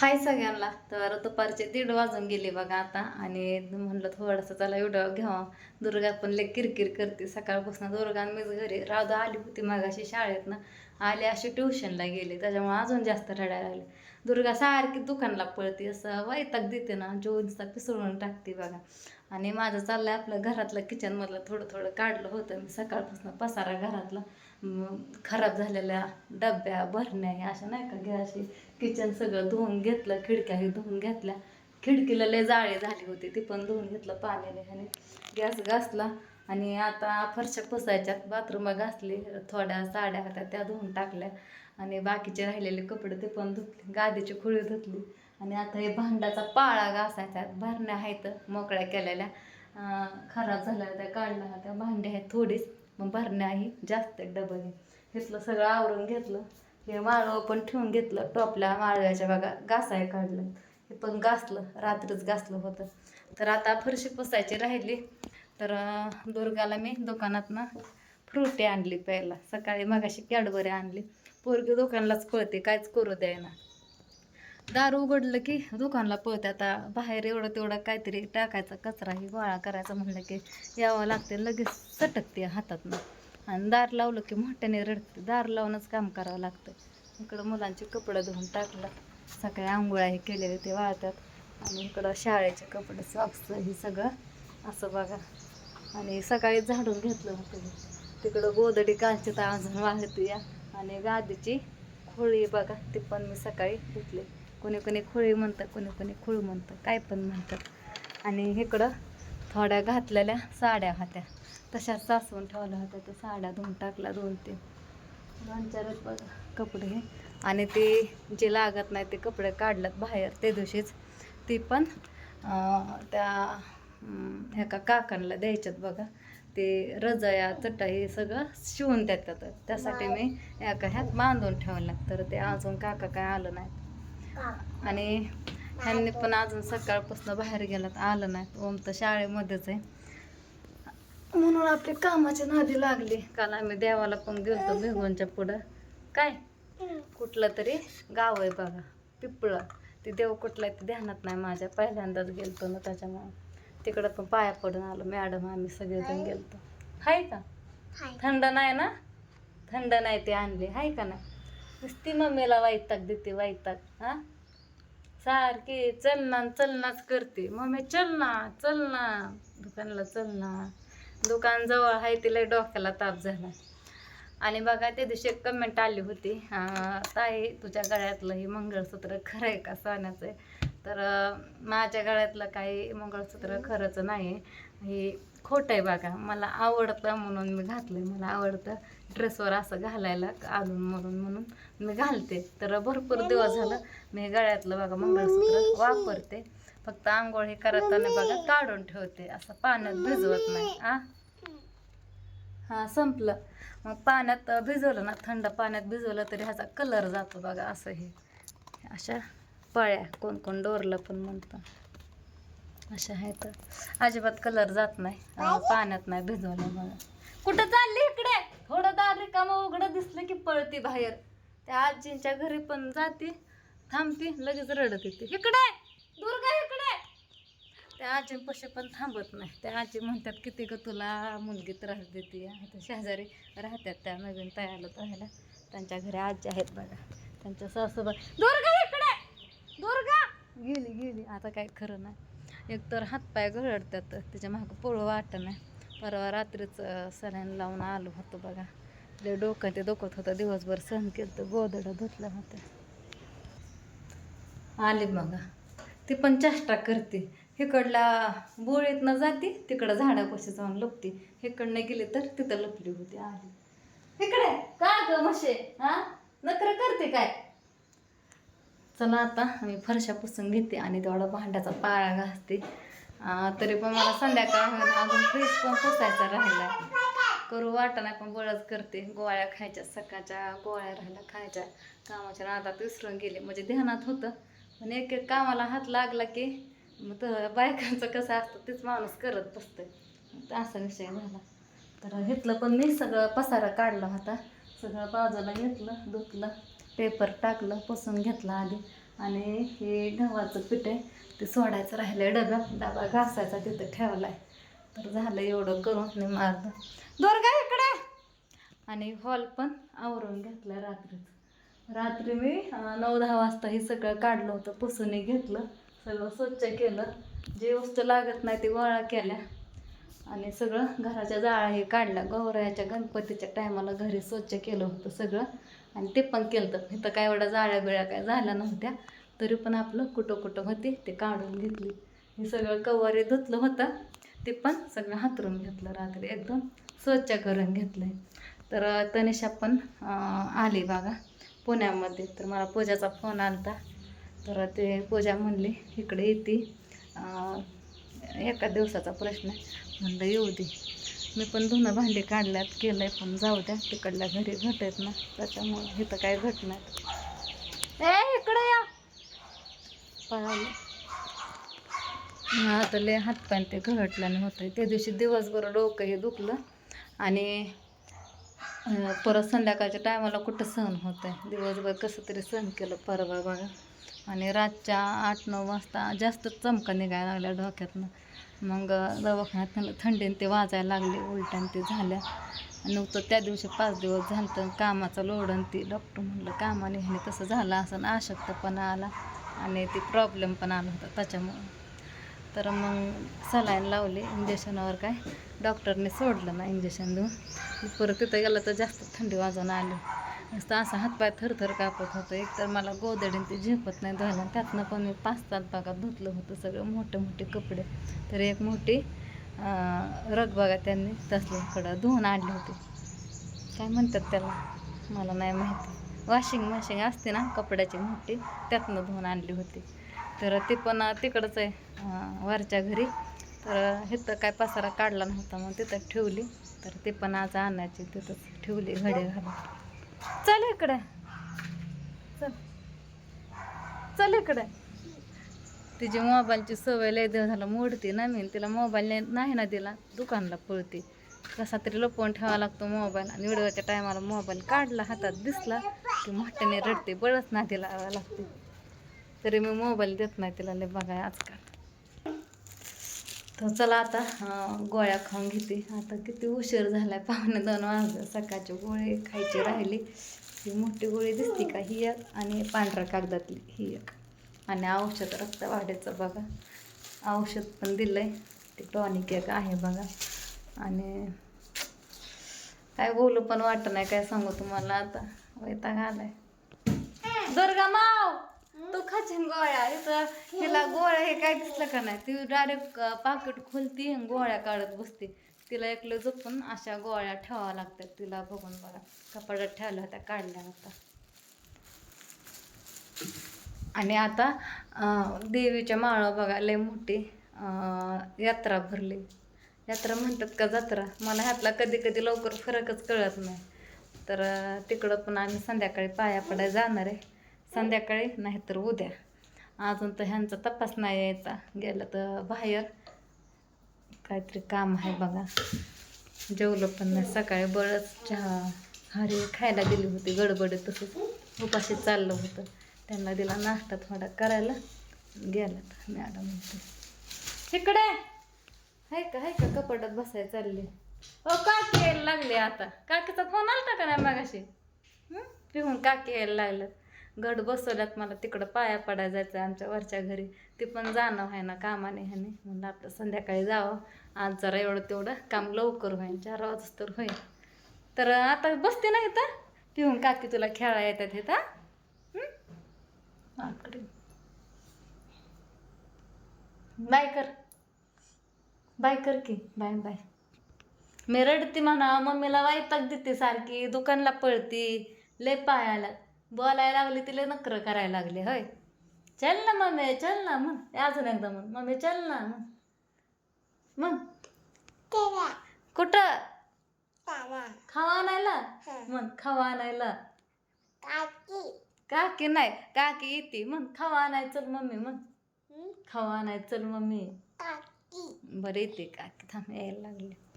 हाय सगळ्यांना. तर दुपारचे दीड वाजून गेले बघा आता. आणि म्हणलं थोडंसं चला व्हिडिओ घ्यावा. दुर्गा पण लय किरकिर करते. सकाळपासून दुर्गा मीच घरी राधा आली होती मागाशी शाळेतनं आले अशी ट्युशनला गेले. त्याच्यामुळे अजून जास्त रडायला आले दुर्गा सारखी दुकानला पळते. असं वैताग देते ना. जोन्सचा पिसळून टाकते बघा. आणि माझं चाललंय आपलं घरातलं किचनमधलं थोडं थोडं काढलं होतं. मी सकाळपासून पसारा घरातला. खराब झालेल्या डब्या भरण्या अशा नाही का गॅसची किचन सगळं धुवून घेतलं खिडक्याही धुवून घेतल्या. खिडकीला लय जाळे झाली होती ती पण धुवून घेतलं पाण्याने आणि गॅस घासला. आणि आता फरशा पुसायच्यात बाथरूमला घासली थोड्या साड्या होत्या त्या धुवून टाकल्या. आणि बाकीचे राहिलेले कपडे ते पण धुतले गादीची खुळी धुतली. आणि आता हे भांड्याचा पाळा घासायचा भरण्या आहेत मोकळ्या केलेल्या. खराब झाल्या त्या काढल्या होत्या. भांड्या आहेत थोडीच मग भरण्याही जास्त आहेत डबल घेतलं सगळं आवरून घेतलं. हे माळव पण ठेवून घेतलं टोपल्या माळव्याच्या बघा घासाय काढलं. हे पण घासलं रात्रीच घासलं होतं. तर आता फरशी पुसायची राहिली. तर दुर्गाला मी दुकानातनं फ्रुटी आणली पहिला सकाळी मगाशी कॅडबरी आणली. पोरगी दुकानलाच पळते काहीच करू द्यायना दार उघडलं की दुकानला पळते. आता बाहेर एवढं तेवढं काहीतरी टाकायचा कचरा ही गोळा करायचा म्हणलं की यावं लागते लगेच सटकते हातातनं. आणि दार लावलं की मोठ्याने रडते. दार लावूनच काम करावं लागतं. इकडं मुलांचे कपडे धुवून टाकलं. सकाळी आंघोळा हे केलेले ते वाळतात. आणि इकडं शाळेचे कपडे सॉक्स हे सगळं असं बघा. आणि सकाळी झाडून घेतलं होतं मी. तिकडं गोदडी कालची तर अजून वाळते या. आणि गादीची खोळी बघा ती पण मी सकाळी धुतली कोणी कोणी खोळी म्हणतं कोणी कोणी खोळ म्हणतं. काय पण म्हणतात. आणि इकडं थोड्या घातलेल्या साड्या होत्या. तशाच साचवून ठेवल्या होत्या. त्या साड्या धुवून टाकल्या दोन तीन. दोन चारच बघा कपडे. आणि ते जे लागत नाही ते कपडे काढल्यात बाहेर त्या दिवशीच. ती पण त्या अं, एका काकांना द्यायच्यात बघा. ते रजया चटई हे सगळं शिवून देतात. त्यासाठी मी एका ह्यात बांधून ठेवलं तर ते अजून काका काय आलं नाही आणि ह्यांनी पण अजून सकाळपासून बाहेर गेलात आलं नाही ओम तर शाळेमध्येच आहे. म्हणून आपली कामाची नादी लागली. काल आम्ही देवाला पण गेलतो भिगवणच्या पुढं. काय? कुठलं तरी गाव आहे बघा पिपळा. ते देव कुठलं ते ध्यानात नाही माझ्या. पहिल्यांदाच गेलतो ना त्याच्यामुळं. तिकडं पण पाया पडून आलो. मॅडम आम्ही सगळेजण गेलतो. हाय का? थंड नाही ना? थंड नाही ते आणले. हाय का नाही? नुसती मम्मीला वैताग देते वैताग. हा? सारखी चलना चलनाच करते. मम्मी चल ना चल ना दुकानला चल ना दुकान जवळ आहे तिला डोक्याला ताप झाला. आणि बघा त्या दिवशी एक कमेंट आली होती. ताई तुझ्या गळ्यातलं हे मंगळसूत्र खरं आहे का? सोन्याचं आहे. तर माझ्या गळ्यातलं काही मंगळसूत्र खरंच नाही हे खोटं आहे बघा. मला आवडतं म्हणून मी घातलं मला आवडतं ड्रेसवर असं घालायला अधून मधून म्हणून मी घालते. तर भरपूर दिवस झालं मी गळ्यातलं बघा मंगळसूत्र वापरते. फक्त आंघोळ हे करताना बघा काढून ठेवते. असं पाण्यात भिजवत नाही. आ? हा संपलं. मग पाण्यात भिजवलं ना थंड पाण्यात भिजवलं तरी ह्याचा कलर जातो बघा असं हे. अशा पळ्या. कोण कोण डोरला पण म्हणतं. अशा आहेत अजिबात कलर जात नाही. पाण्यात नाही भिजवलं मला. कुठं चालली इकडे? थोडं दार रिकामा उघडं दिसलं की पळती बाहेर. त्या आजींच्या घरी पण जाते. थांबती लगेच रडत येते. इकडे! दुर्गा इकडे! त्या आजीपाशी पण थांबत नाही. त्या आजी म्हणतात किती ग तुला मुलगी त्रास देते. आता शेजारी राहतात त्या नवीन तयार राहायला त्यांच्या घरी आजी आहेत बघा. त्यांच्या सासूबाई. दुर्गा! आता काय खरं नाही. एकतर हातपाय गळडतात त्याच्या मागं पोळं वाटत नाही परवा रात्रीच सलाईन लावून आलो होतो बघा. ते डोकं ते दुखत होतं दिवसभर सहन केलं तर गोदडं धुतलं होतं. आले बघा. ती पण चेष्टा करते. इकडला बोळीतनं जाते तिकडं झाडापाशी जाऊन लपते. हिकडनं गेली तर तिथं लपली होती आली. इकडे का ग मशे हा? नखरं करते काय? चला आता मी फरशा पुसून घेते आणि तेवढा भांड्याचा पाळा घासते. तरी पण मला संध्याकाळ अजून फ्रीज पण पुसायचा राहिला करू वाटा नाही पण गोळाच करते. गोळ्या खायच्या सकाळच्या गोळ्या राहिल्या खायच्या. कामाच्या नादात विसरून गेले. म्हणजे ध्यानात होतं. पण एक एक कामाला हात लागला की मग तर बायकांचं कसं असतं तेच माणूस करत बसतं असा विषय झाला. तर घेतलं पण मी सगळं पसारा काढला होता. सगळं बाजूला घेतलं धुतलं. पेपर टाकलं पुसून घेतला आधी. आणि हे गव्हाचं पीठ आहे ते सोडायचं राहिलं डब्यात. डबा घासायचा तिथं ठेवलाय. तर झालं एवढं करून मी मारलं. दोरगा इकडे. आणि हॉल पण आवरून घेतला रात्रीच. रात्री मी नऊ दहा वाजता हे सगळं काढलं होतं पुसूनही घेतलं. सगळं स्वच्छ केलं. जे वस्तू लागत नाही ते गोळा केल्या. आणि सगळं घराच्या जाळा हे काढल्या. गौरायाच्या गणपतीच्या टायमाला घरी स्वच्छ केलं होतं सगळं. आणि ते पण केलं तर इथं काय एवढा जाळ्या बिळ्या काय झाल्या नव्हत्या तरी पण आपलं कुठं कुठं होते ते काढून घेतली. हे सगळं कवारे धुतलं होतं ते पण सगळं हातरून घेतलं रात्री. एकदम स्वच्छ करून घेतलं तर तनिषा पण आली बघा पुण्यामध्ये. तर मला पूजाचा फोन आलता. तर ते पूजा म्हणली इकडे येते. एका दिवसाचा प्रश्न आहे. म्हणलं येऊ दे. मी पण धुणं भांडी काढल्यात केलंय पण जाऊ द्या तिकडल्या घरी घट आहेत ना त्याच्यामुळे इथं काय घट नाही ए इकडे या. पळाले. आता लय हातपाय ते घरटल्याने होतं त्या दिवशी दिवसभर डोकं हे दुखलं आणि परत संध्याकाळच्या टायमाला कुठं सहन होत आहे दिवसभर कसं तरी सहन केलं परवा बघा आणि रातच्या आठ नऊ वाजता जास्त चमका निघायला लागल्या डोक्यातनं. मग दवाखान्यात थंडीने ते वाजायला लागले उलट्यान ते झाल्या. नव्हतं त्या दिवशी पाच दिवस झालं तर कामाचा लोड आणि ती डॉक्टर म्हणलं कामाने ह्याने तसं झालं असं. अशक्तपणा आला आणि ते प्रॉब्लेम पण आला होता त्याच्यामुळं. तर मग सलाईन लावले इंजेक्शनावर काय? डॉक्टरने सोडलं ना इंजेक्शन देऊन. परत तिथं गेलं तर जास्त थंडी वाजून आली. असं असा हातपाय थरथर कापत होतं. एक तर मला गोदडीन ते झेपत नाही धुवायला. त्यातनं पण मी पाच सात भागात धुतलं होतं सगळं मोठे मोठे कपडे. तर एक मोठी रगबागा रग बघा त्यांनी तसल्याकडं धुवून आणली होती. काय म्हणतात त्याला? मला नाही माहिती. वॉशिंग मशीन असते ना कपड्याची मोठी त्यातनं धुवून आणली होती. तर ते पण तिकडंच आहे वरच्या घरी. तर इथं काय पसारा काढला नव्हता मग तिथं ठेवली. तर ते पण आज आणायची तिथंच ठेवली घडे घालून. चल इकडे. चल. चल इकडे. तिची मोबाईलची सवय लय देव झाला मोडती ना मी. तिला मोबाईल नाही ना दिला. दुकानला पळते. कसा तरी लपवून ठेवावा लागतो मोबाईल. आणि व्हिडिओच्या टायमाला मोबाईल काढला हातात दिसला की मोठ्याने रडते. बळच ना तिला लागते. तरी मी मोबाईल देत नाही तिला लय बघाय आजकाल. तर चला आता गोळ्या खाऊन घेते. आता किती उशीर झाला आहे पावणे दोन वाजले. सकाळची गोळी खायची राहिली. ही मोठी गोळी दिसते का? ही एक आणि पांढऱ्या कागदातली. ही एक. आणि औषध रक्त वाढायचं बघा. औषध पण दिलं आहे ते टॉनिक एक आहे बघा. आणि काय बोलू पण वाटत नाही. काय सांगू तुम्हाला आता? वैताग आलाय. दुर्गा माव तू खाचीन गोळ्या इथं हिला गोळ्या हे काय दिसलं का नाही? ती डायरेक्ट पाकिट खोलती आणि गोळ्या काढत बसते. तिला एकलं झोपून अशा गोळ्या ठेवाव्या लागतात. तिला बघून बघा कपाटात ठेवल्या होत्या काढल्या होत्या. आणि आता देवीच्या माळा बघा लय मोठी यात्रा भरली. यात्रा म्हणतात का जत्रा? मला ह्यातला कधी कधी लवकर फरकच कळत नाही. तर तिकडं पण आम्ही संध्याकाळी पाया पडायला जाणार आहे. संध्याकाळी नाहीतर उद्या. अजून तर ह्यांचा तपास नाही यायचा. गेलं तर बाहेर काहीतरी काम आहे बघा. जेवलं पण नाही. सकाळी बळच चहा हरी खायला दिली होती. गडबड तसंच उपाशी चाललं होतं. त्यांना दिला नाश्ता थोडा करायला. गेल्यात मॅडम म्हणते इकडे! हाय का हाय का कपाटात बसायला चालले. ओ काकी यायला लागले आता. काकीचा फोन आलता का नाही मागाशी? पिहून काकी यायला लागलं गड बसवल्यात मला तिकडं पाया पडायला जायचं आमच्या वरच्या घरी. ते पण जाणं आहे ना कामाने ह्याने. म्हणलं आपलं संध्याकाळी जावं. आज जरा एवढं तेवढं काम लवकर होईल चार वाजता तर होईल तर आता बसते ना इथं? पिहून काकी तुला खेळा येतात इथं हं? बाय कर. बाय कर की. Bye bye. मी रडते म्हणा मम्मीला वाईटाक देते सारखी दुकानला पळती लय पायाला. बोलायला लागली तिला नकर करायला लागले होय. चल ना मम्मी चल ना म्हण. अजून एकदा म्हण. मम्मी चल ना म्हण. मग कुठं? खावा. आणायला? म्हण खावा आणायला. काकी. नाही काकी येते म्हण खावा आणाय चल मम्मी म्हण. खावा आणाय चल मम्मी. बरं येते काकी. थांब यायला लागले.